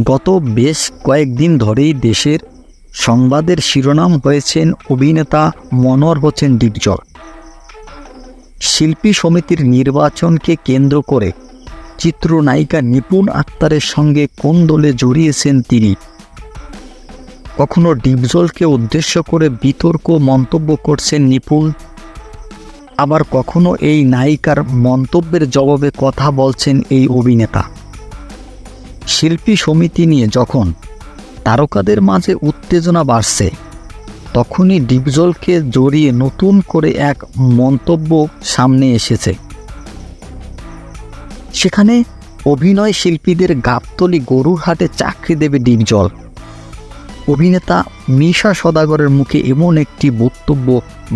গত বেশ কয়েকদিন ধরেই দেশের সংবাদের শিরোনাম হয়েছেন অভিনেতা মনোয়ার হোসেন ডিপজল শিল্পী সমিতির নির্বাচনকে কেন্দ্র করে চিত্রনায়িকা নিপুণ আক্তারের সঙ্গে কোন দলে জড়িয়েছেন তিনি? কখনো ডিপজলকে উদ্দেশ্য করে বিতর্ক মন্তব্য করছেন নিপুণ? আবার কখনো এই নায়িকার মন্তব্যের জবাবে কথা বলছেন এই অভিনেতা? শিল্পী সমিতি নিয়ে যখন তারকাদের মাঝে উত্তেজনা বাড়ছে, তখনই ডিপজলকে জড়িয়ে নতুন করে এক মন্তব্য সামনে এসেছে। সেখানে অভিনয় শিল্পীদের গাবতলি গরুর হাটে চাকরি দেবে ডিপজল। অভিনেতা মিশা সদাগরের মুখে এমন একটি বক্তব্য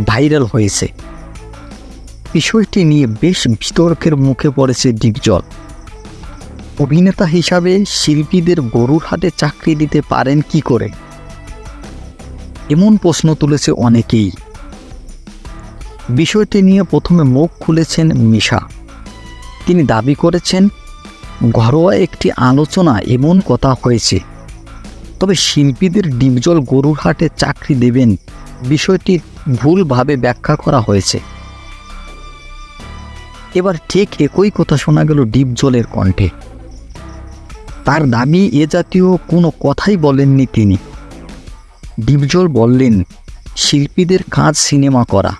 ভাইরাল হয়েছে। বিষয়টি নিয়ে বেশ বিতর্কের মুখে পড়েছে ডিপজল। অভিনেতা হিসাবে শিল্পীদের গরুর হাটে চাকরি দিতে পারেন কি করে? এমন প্রশ্ন তুলেছে অনেকেই। বিষয়টি নিয়ে প্রথমে মুখ খুলেছেন মিশা। তিনি দাবি করেছেন, ঘরোয়া একটি আলোচনা এমন কথা হয়েছে। তবে শিল্পীদের ডিপজল গরুর হাটে চাকরি দেবেন বিষয়টি ভুলভাবে ব্যাখ্যা করা হয়েছে। এবার ঠিক একই কথা শোনা গেল ডিপজলের কণ্ঠে। তার দাবি এ জাতীয় কোনো কথাই বলেননি তিনি। ডিপজল বললেন, শিল্পীদের কাজ সিনেমা করা।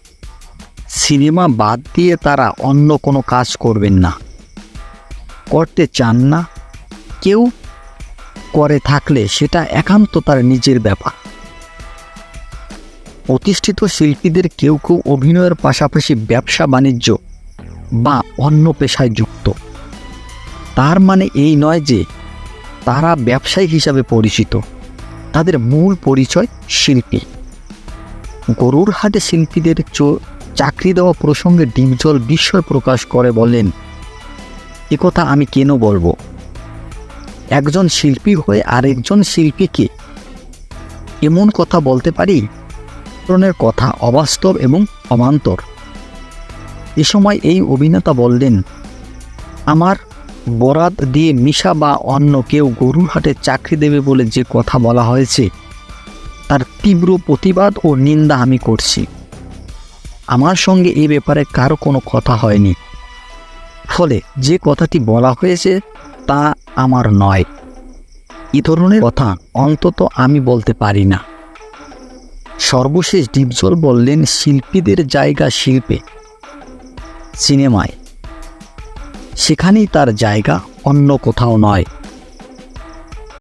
সিনেমা বাদ দিয়ে তারা অন্য কোনো কাজ করবেন না। করতে চান না, কেউ করে থাকলে সেটা একান্ত তার নিজের ব্যাপার। প্রতিষ্ঠিত শিল্পীদের কেউ কেউ অভিনয়ের পাশাপাশি ব্যবসা বাণিজ্য বা অন্য পেশায় যুক্ত। তার মানে এই নয় যে তারা ব্যবসায়ী হিসাবে পরিচিত। তাদের মূল পরিচয় শিল্পী। গরুর হাটে শিল্পীদের চাকরি দেওয়া প্রসঙ্গে ডিমজল বিস্ময় প্রকাশ করে বলেন, এ কথা আমি কেন বলব? একজন শিল্পী হয়ে আরেকজন শিল্পীকে এমন কথা বলতে পারি? ধরনের কথা অবাস্তব এবং অবান্তর এ সময় এই অভিনেতা বললেন, আমার বরাত দিয়ে মিশা বা অন্য কেউ গরুর হাটে চাকরি দেবে বলে যে কথা বলা হয়েছে, তার তীব্র প্রতিবাদ ও নিন্দা আমি করছি। আমার সঙ্গে এ ব্যাপারে কারও কোনো কথা হয়নি। ফলে যে কথাটি বলা হয়েছে তা আমার নয়। এ ধরনের কথা অন্তত আমি বলতে পারি না। সর্বশেষ ডিপজল বললেন শিল্পীদের জায়গা শিল্পে। সিনেমায় সেখানেই তার জায়গা অন্য কোথাও নয়।